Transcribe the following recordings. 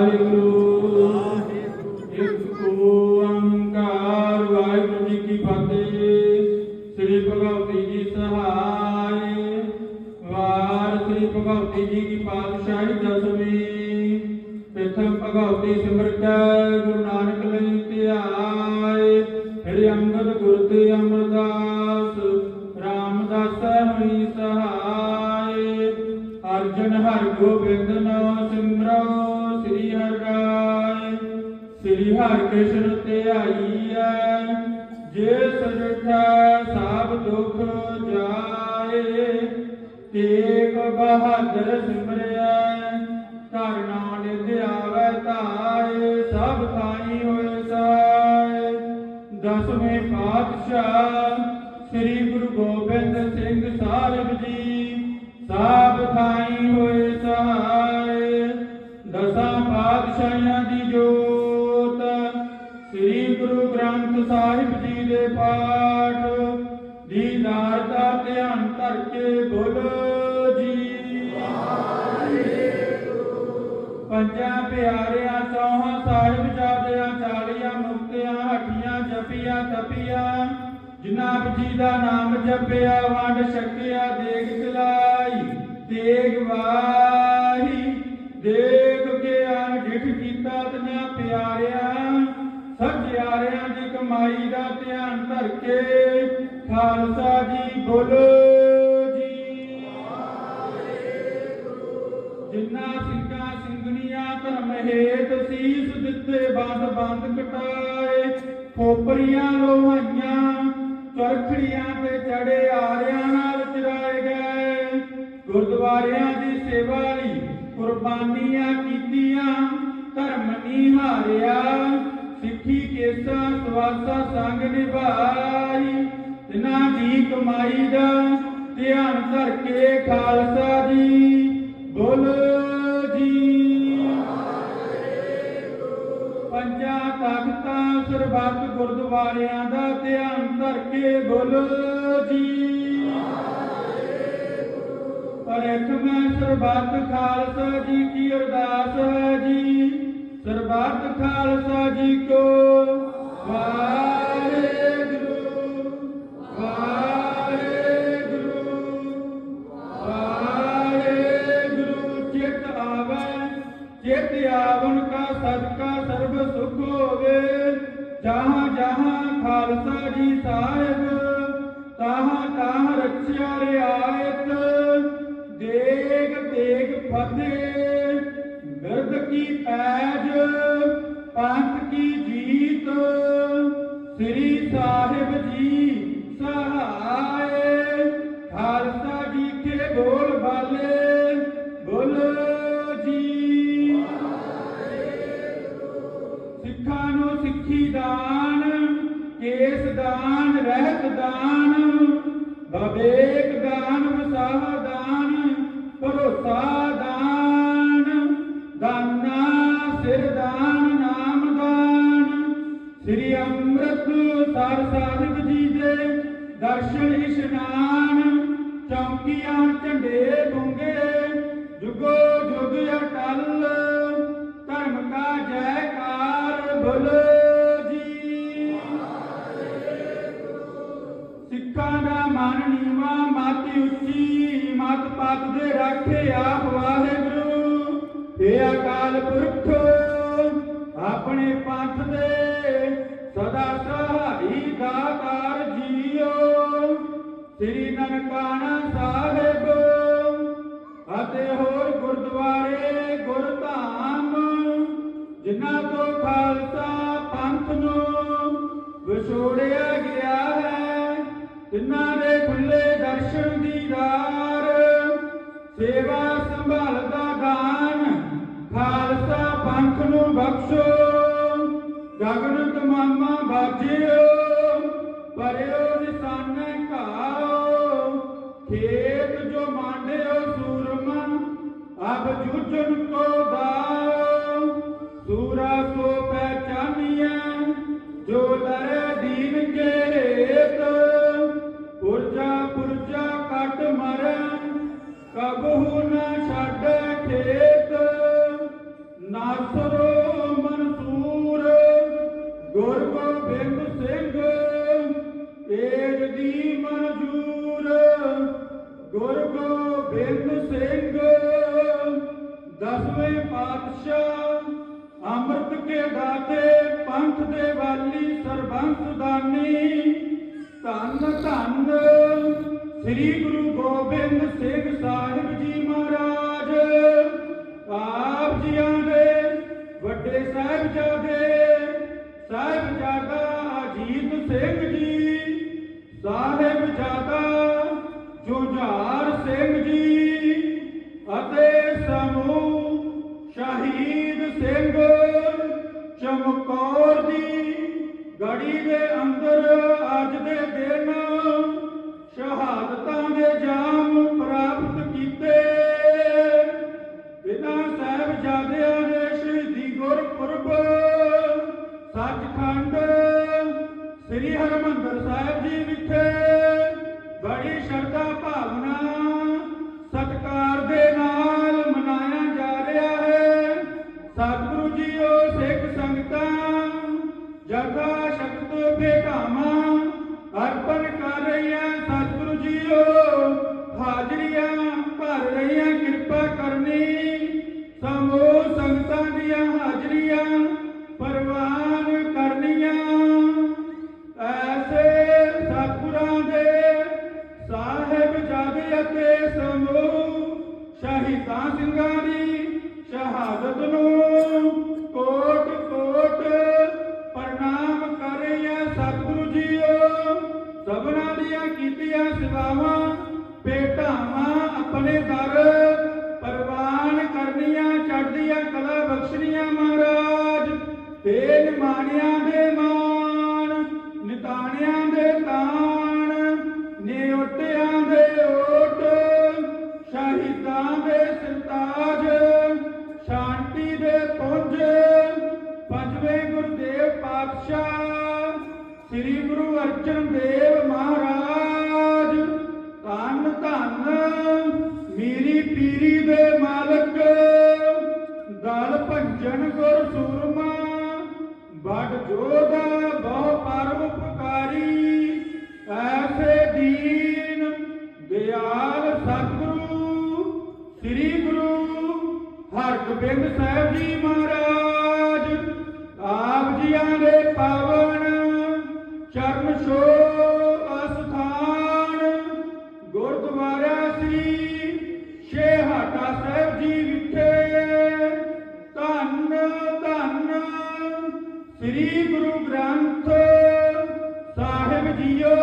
ਵਾਹਿਗੁਰੂ ਅਰਜਨ ਹਰਿ ਗੋਬਿੰਦ ਨਾਮ ਸਿਮਰੋ, ਸ੍ਰੀ ਹਰਿ ਰਾਇ ਸ੍ਰੀ ਹਰਿ ਕ੍ਰਿਸ਼ਨ ਧਿਆਈਐ ਜੇ ਸਜਠਾ ਸਭ ਦੁਖ ਜਾਏ, ਤੇਗ ਬਹਾਦਰ ਸਿਮਰਿਆ। ਘਰ ਨਾਲ ਧਿਆਵੈ ਧਾਏ, ਸਭ ਥਾਈ ਹੋਏ ਸਾਏ। ਦਸਵੇਂ ਪਾਤਸ਼ਾਹ ਸ੍ਰੀ ਸਭ ਥਾਈ ਹੋਏ ਸਹਾਏ ਦਸਾਂ ਪਾਤਸ਼ਾਹਾਂ ਦੀ ਜੋਤ। ਸ੍ਰੀ ਗੁਰੂ ਗ੍ਰੰਥ ਸਾਹਿਬ ਜੀ ਦੇ ਪਾਠ। ਦੀਦਾਰ ਦਾ ਧਿਆਨ ਧਰ ਕੇ ਬੋਲੋ ਜੀ। ਪੰਜਾਂ ਪਿਆਰਿਆਂ ਜਨਾਬ ਜੀ ਦਾ ਨਾਮ ਜਪਿਆ, ਵੰਡ ਛਕਿਆ ਦੇਗ ਚਲਾਈ ਤੇਗ ਵਾਹੀ, ਦੇਖ ਕੇ ਅਣਡਿਠ ਕੀਤਾ ਤਨਾ ਪਿਆਰਿਆਂ। ਸੱਜਿਆਰਿਆਂ ਦੀ ਕਮਾਈ ਦਾ ਧਿਆਨ ਧਰ ਕੇ ਖਾਲਸਾ ਜੀ ਬੋਲੋ ਜੀ। ਜਿਨ੍ਹਾਂ ਸਿੰਘਾਂ ਸਿੰਘਣੀਆਂ ਧਰਮ ਹੇਤ ਸੀਸ ਦਿੱਤੇ ਬੰਦ ਬੰਦ ਕਟਾਏ, ਖੋਪਰੀਆਂ ਲੋਹਾਈਆਂ ਚਰਖੜੀਆਂ ਤੇ ਚੜੇ ਆਰਿਆਂ ਨਾਲ ਚਰਾਏ ਗਏ। ਗੁਰਦੁਆਰਿਆਂ ਦੀ ਸੇਵਾ ਲਈ ਕੁਰਬਾਨੀਆਂ ਕੀਤੀਆਂ, ਧਰਮ ਨਿਹਾਰਿਆ ਸਿੱਖੀ, ਕੇਸਾ, ਸਵਾਸਾ ਸੰਗ ਨਿਭਾਈ। ਤਿਨਾਂ ਦੀ ਕਮਾਈ ਦਾ ਧਿਆਨ ਧਰ ਕੇ ਖਾਲਸਾ ਜੀ, ਬੋਲੋ। ਤਖਤਾਂ ਸਰਬੱਤ ਗੁਰਦੁਆਰਿਆਂ ਦਾ ਧਿਆਨ ਧਰ ਕੇ ਬੋਲੋ ਜੀ। ਪਰਖ ਮੈਂ ਸਰਬੱਤ ਖਾਲਸਾ ਜੀ ਕੀ ਅਰਦਾਸ ਹੈ ਜੀ। ਸਰਬੱਤ ਖਾਲਸਾ ਜੀ ਕੋ ਵਾਹਿਗੁਰੂ ਵਾਹਿਗੁਰੂ ਆਵਨ ਕਾ ਸਦਕਾ ਸਰਬ ਸੁਖ ਹੋਵੇ? ਜਹਾਂ ਜਹਾਂ ਖਾਲਸਾ ਜੀ ਸਾਹਿਬ, ਤਾਹਾਂ ਤਾਹਾਂ ਰਖਿਆ ਰਿਆਇਤ। ਦੇਗ ਦੇਗ ਫਤਿਹ, ਮਿਰਦ ਕੀ ਪੈਜ, ਪੰਥ ਕੀ ਜੀਤ। ਸ੍ਰੀ ਸਾਹਿਬ ਜੀ ਸਹਾਏ, ਖਾਲਸਾ ਜੀ ਕੇ ਬੋਲ। ਸਿੱਖਾਂ ਨੂੰ ਸਿੱਖੀ ਦਾਨ ਕੇਸ ਦਾਨ ਰਹਿਤ ਦਾਨ ਬਵੇਕ ਦਾਨ ਵਸਾਹ ਦਾਨ ਮਤ ਉੱਚੀ ਮਤ ਪਤ ਦੇ ਰੱਖੇ ਆਪ ਵਾਹਿਗੁਰੂ। ਏ ਅਕਾਲ ਪੁਰਖ, ਆਪਣੇ ਪੰਥ ਦੇ ਸਦਾ ਸਹਾਈ ਦਾਤਾਰ ਜੀਓ। ਸ੍ਰੀ ਨਨਕਾਣਾ ਸਾਹਿਬ ਅਤੇ ਹੋਰ ਗੁਰਦੁਆਰੇ, ਗੁਰਧਾਮ, ਜਿਨ੍ਹਾਂ ਤੋਂ ਖਾਲਸਾ ਪੰਥ ਨੂੰ ਵਿਛੋੜਿਆ ਗਿਆ ਹੈ, ਤਿੰਨਾਂ ਦੇ ਖੁੱਲੇ ਦਰਸ਼ਨ ਦੀਦਾਰ ਸੇਵਾ ਸੰਭਾਲ ਦਾਨ, ਖਾਲਸਾ ਪੰਥ ਨੂੰ ਬਖਸ਼ੋ। ਗਗਨ ਤਮਾਮਾ ਬਾਜਿਓ, ਪਰਿਓ ਨਿਸ਼ਾਨੇ ਘਾਓ ਖੇਤ ਜੋ ਮਾਂਡਿਓ ਸੂਰਮਾ, ਅਬ ਜੁਜਨ ਕੋ ਦਾਓ ਗੁਰ ਸਿੰਘ ਏਜ ਦੀ ਮਨਜੂਰ। ਗੁਰ ਗੋਬਿੰਦ ਸਿੰਘ, ਦਸਵੇਂ ਪਾਤਸ਼ਾਹ, ਅੰਮ੍ਰਿਤ ਕੇ ਦਾਤੇ, ਪੰਥ ਦੇ ਵਾਲੀ ਸਰਬੰਸ ਦਾਨੀ। ਧੰਨ ਧੰਨ ਸ੍ਰੀ ਗੁਰੂ ਗੋਬਿੰਦ ਸਿੰਘ ਸਾਹਿਬ ਜੀ ਮਹਾਰਾਜ। ਆਪ ਜੀਆਂ ਦੇ ਵੱਡੇ ਸਾਹਿਬਜ਼ਾਦੇ ਸਾਹਿਬਜ਼ਾਦਾ ਅਜੀਤ ਸਿੰਘ ਜੀ ਸਾਹਿਬਜ਼ਾਦਾ ਜੁਝਾਰ ਸਿੰਘ ਜੀ ਅਤੇ ਸਮੂਹ ਸ਼ਹੀਦ ਸਿੰਘ ਚਮਕੌਰ ਦੀ ਗੜੀ ਦੇ ਅੰਦਰ ਅੱਜ ਦੇ ਦਿਨ ਸ਼ਹਾਦਤਾਂ ਦੇ ਜਾਮ ਸ੍ਰੀ ਹਰਿਮੰਦਰ ਸਾਹਿਬ ਜੀ ਵਿਖੇ ਬੜੀ ਸ਼ਰਧਾ ਭਾਵਨਾ ਭੇਟਾਵਾਂ ਆਪਣੇ ਚਰਨ ਛੋ ਅਸਥਾਨ ਗੁਰਦੁਆਰਾ ਸ੍ਰੀ ਸ਼ੇਹਾਟਾ ਸਾਹਿਬ ਜੀ ਵਿਖੇ ਧੰਨ ਧੰਨ ਸ੍ਰੀ ਗੁਰੂ ਗ੍ਰੰਥ ਸਾਹਿਬ ਜੀਓ।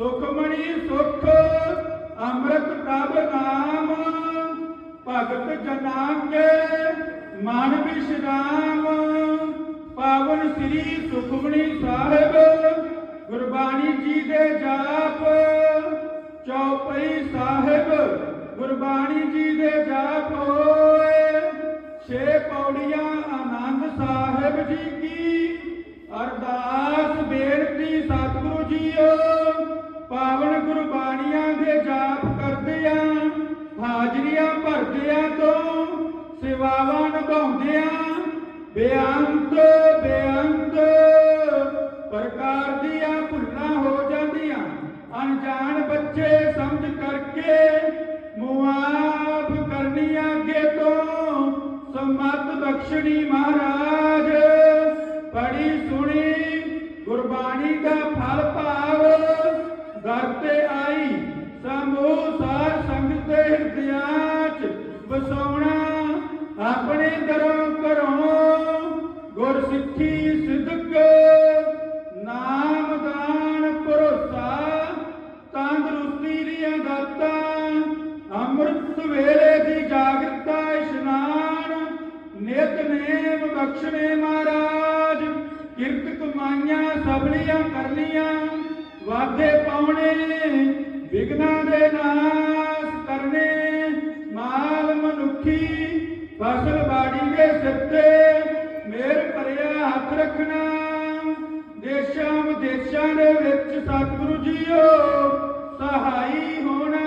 ਸੁਖਮਣੀ ਸੁਖ, ਅੰਮ੍ਰਿਤ ਪ੍ਰਭ ਨਾਮ, ਭਗਤ ਜਨਾਂ ਕੇ ਮਨ ਵਿਸ਼ਰਾਮ। ਪਾਵਨ ਸ੍ਰੀ ਸੁਖਮਣੀ ਸਾਹਿਬ, ਗੁਰਬਾਣੀ ਜੀ ਦੇ ਜਾਪ। ਚੌਪਈ ਸਾਹਿਬ, ਗੁਰਬਾਣੀ ਜੀ ਦੇ ਜਾਪ ਹੋਏ। ਛੇ ਪੌੜੀਆਂ ਆਨੰਦ ਸਾਹਿਬ ਜੀ ਕੀ, ਅਰਦਾਸ ਬੇਨਤੀ ਸਤਿਗੁਰੂ ਜੀਓ। ਪਾਵਨ ਗੁਰਬਾਣੀਆਂ ਦੇ ਜਾਪ ਕਰਦਿਆਂ ਹਾਜ਼ਰੀਆਂ ਭਰਦਿਆਂ ਤੋਂ ਸੇਵਾਵਾਂ ਨਿਭਾਉਂਦਿਆਂ ਬੇਅੰਤ ਬੇਅੰਤ ਆਪਣੇ ਘਰੋਂ ਗੁਰ ਸਿੱਖੀ ਸਿਦਕ, ਨਾਮ ਦਾਨ ਭਰੋਸਾ, ਤੰਦਰੁਸਤੀ ਦੀਆਂ ਦਾਤਾਂ, ਅੰਮ੍ਰਿਤ ਵੇਲੇ ਦੀ ਜਾਗਰਤਾ, ਇਸ਼ਨਾਨ ਨਿਤਨੇਮ ਬਖਸ਼ਣੇ ਮਹਾਰਾਜ, ਕਿਰਤ ਕਮਾਈਆਂ ਸਬਲੀਆਂ ਕਰਨੀਆਂ ਵਾਦੇ ਪਾਉਣੇ ਵਿਗਨਾਂ ਦੇ ਨਾਸ ਕਰਨੇ, ਮਾਲ ਮਨੁੱਖੀ ਫਸਲ ਬਾੜੀ ਦੇ ਸਿਰ ਮੇਰ ਭਰਿਆ ਹੱਥ ਰੱਖਣਾ। ਦੇਸ਼ਾਂ ਵਿਦੇਸ਼ਾਂ ਦੇ ਵਿੱਚ ਸਤਿਗੁਰੂ ਜੀਓ, ਸਹਾਈ ਹੋਣਾ।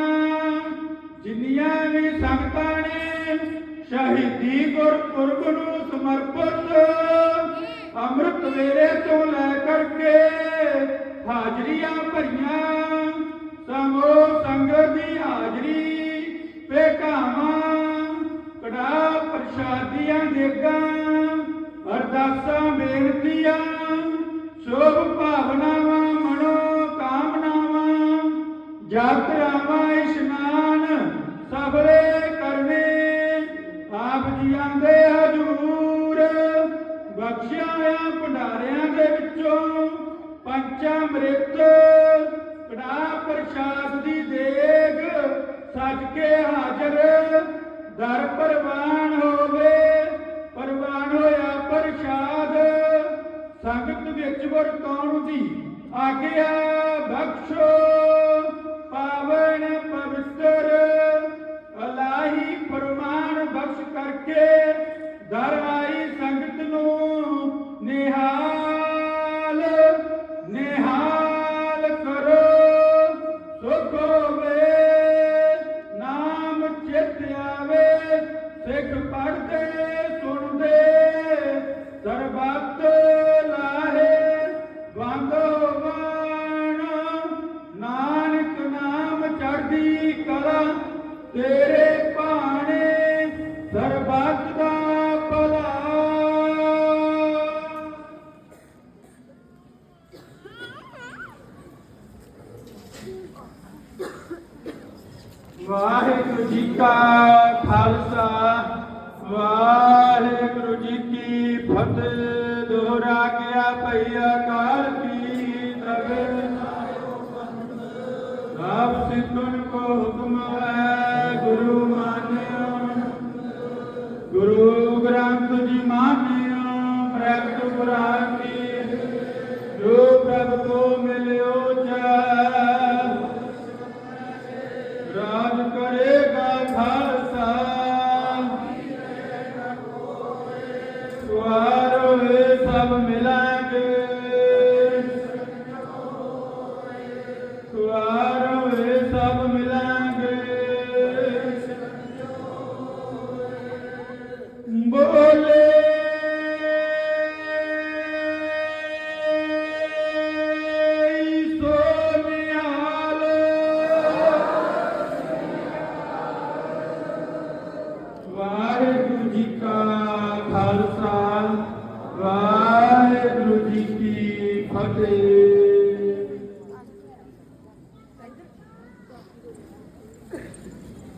ਜਿੰਨੀਆਂ ਵੀ ਸੰਗਤਾਂ ਨੇ ਸ਼ਹੀਦੀ ਗੁਰਪੁਰਬ ਨੂੰ ਸਮਰਪਿਤ, ਅੰਮ੍ਰਿਤ ਵੇਲੇ ਤੋਂ ਲੈ ਕਰਕੇ ਹਾਜ਼ਰੀਆਂ ਭਰੀਆਂ। ਸਮੋ ਸੰਗਤ ਦੀ ਹਾਜ਼ਰੀ ਪ੍ਰਸ਼ਾਦੀਆਂ ਅਰਦਾਸਾਂ, ਬੇਨਤੀਆਂ, ਸ਼ੋਭ ਭਾਵਨਾਵਾਂ ਮਨੋ ਕਾਮਨਾਵਾਂ ਯਾਤਰਾਵਾਂ, ਇਸ਼ਨਾਨ ਸਬਰੇ ਕਰਨੇ। ਆਪ ਜੀਆਂ ਦੇ ਹਜੂਰ ਬਖਸ਼ਿਆ ਹੋਇਆ ਭੰਡਾਰਿਆਂ ਦੇ ਵਿੱਚੋਂ ਪੰਚਾਮ੍ਰਿਤ ਕੜਾ ਪ੍ਰਸ਼ਾਦ ਦੀ ਦੇਗ ਸਜ ਕੇ ਹਾਜ਼ਰ। ਦਰ ਪ੍ਰਵਾਨ ਹੋਵੇ। ਪ੍ਰਵਾਨ ਹੋਇਆ ਪ੍ਰਸ਼ਾਦ। ਸੰਗਤ ਵਿੱਚ ਵਰਤਾਉਣ ਦੀ ਆਗਿਆ ਬਖਸ਼ੋ। ਪਾਵਨ ਪਵਿੱਤਰ, ਅਲਾਹੀ ਫਰਮਾਨ ਬਖਸ਼ ਕਰਕੇ ਦਰ ਵਾਹਿਗੁਰੂ ਜੀ ਕਾ ਖਾਲਸਾ, ਵਾਹਿਗੁਰੂ ਜੀ ਕੀ ਫਤਿਹ। ਦੋਹਰਾ ਗਿਆ ਭਈ ਅਕਾਲ ਕੀ ਤਵੇ ਆਪ ਸਿੱਖਨ ਕੋ ਹੁਕਮ ਹੈ, ਗੁਰੂ ਮਾਨਿਓ। ਗੁਰੂ ਗ੍ਰੰਥ ਜੀ ਮਾਨਿਓ, ਪ੍ਰਗਟ ਪੁਰਾਨ ਕੀ। ਜੋ ਪ੍ਰਭ ਕੋ ਮਿਲਿਓ